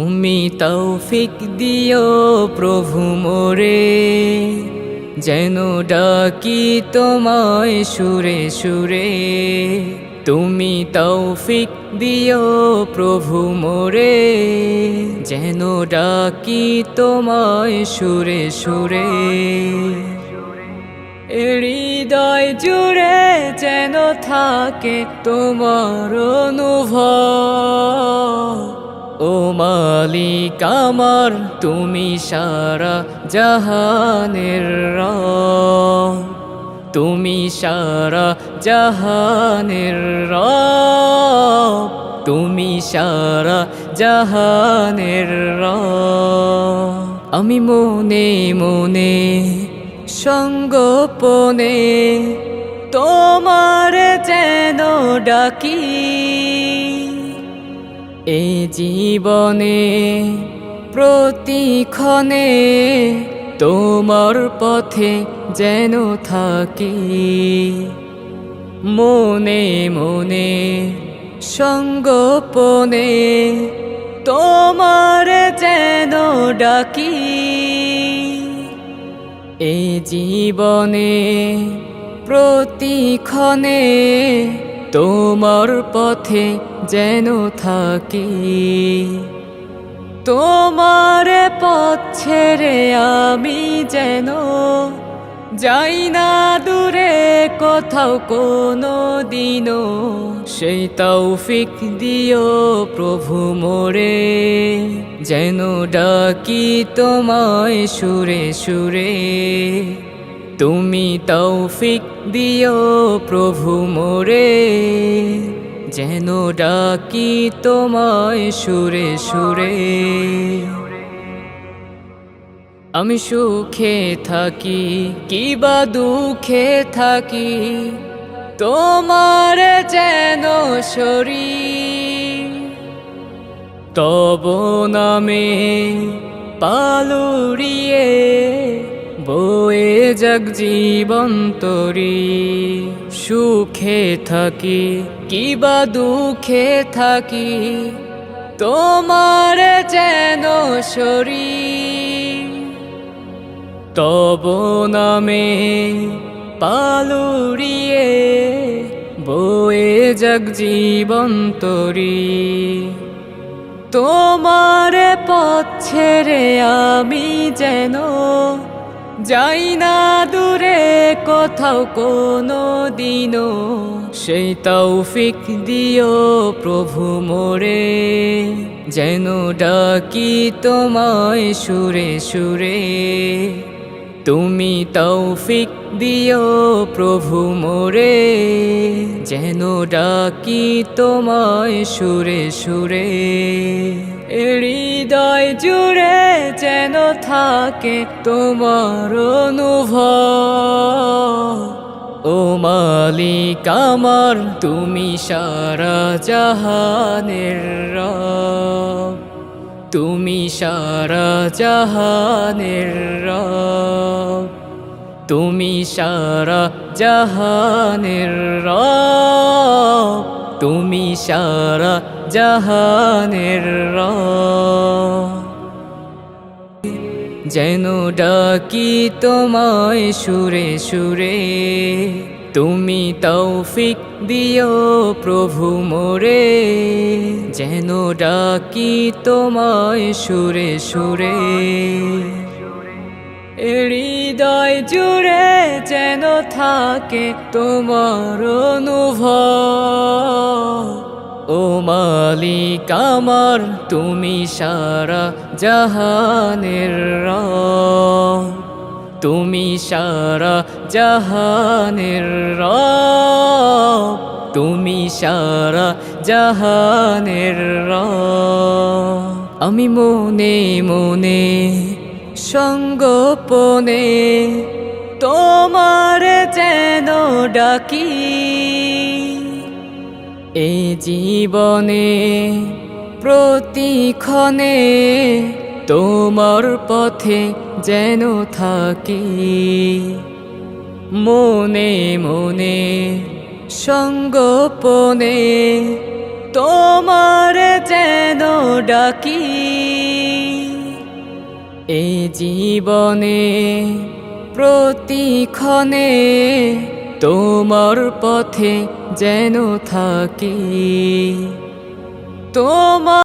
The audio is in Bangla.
তুমি তৌফিক দিও প্রভু মোরে, যেন ডাকি তোমায় সুরে সুরে। তুমি তৌফিক দিও প্রভু মোরে, যেন ডাকি তোমায় সুরে সুরে। হৃদয় জুড়ে যেন থাকে তোমার অনুভব ও মালিক আমার, তুমি সারা জাহানের তুমি সারা জাহানের তুমি সারা জাহানের আমি মনে মনে সঙ্গোপনে তোমার যেন ডাকি। এই জীবনে প্রতিক্ষণে তোমার পথে যেন থাকি। মনে মনে সঙ্গোপনে তোমার যেন ডাকি। এই জীবনে প্রতিক্ষণে তোমার পথে যেন থাকি। তোমার পথ ছেড়ে আমি যেন যাই না দূরে, কোথাও কোনো দিনও সেই তৌফিক দিও প্রভু মোরে। যেন ডাকি তোমায় সুরে সুরে। তুমি তৌফিক দিও প্রভু মোরে। যেন ডাকি তোমায় সুরে সুরে। আমি সুখে থাকি, কিবা দুঃখে থাকি, তোমার যেন শরীর। তব নামে পালুরিয়ে বয়ে জগ সুখে থাকি কিবা দুঃখে থাকি, তোমার যেন শরীর তব নামে পালুরিয়ে বয়ে জগ জীবন তরি। তোমার পথ ছেড়ে আমি যেন যাই না দূরে কোথাও কোনো দিনও, সেই তৌফিক দিও প্রভু মোরে। যেন ডাকি তোমায় সুরে সুরে। তুমি তৌফিক দিও প্রভু মোরে। যেন ডাকি তোমায় সুরে সুরে। হৃদয় জুড়ে যেন থাকে তোমার অনুভব। ও মালিক আমার, তুমি সারা জাহানের রব। তুমি সারা জাহানের রব। তুমি সারা জাহানের রব। তুমি সারা জাহানের যেন ডাকি তোমায় সুরে সুরে, তুমি তৌফিক দিও প্রভু মোরে। যেন ডাকি তোমায় সুরে সুরে, হৃদয় জুড়ে যেন থাকে তোমার অনুভব। ও মালিক, আমার তুমি সারা জাহানের তুমি সারা জাহানের তুমি সারা জাহানের আমি মনে মনে সঙ্গোপনে তোমার যেন ডাকি। এই জীবনে, প্রতিক্ষণে তোমার পথে যেন থাকি। মনে মনে সঙ্গোপনে তোমার যেন ডাকি। এই জীবনে, প্রতিক্ষণে তোমার পথে যেন থাকি। তোমার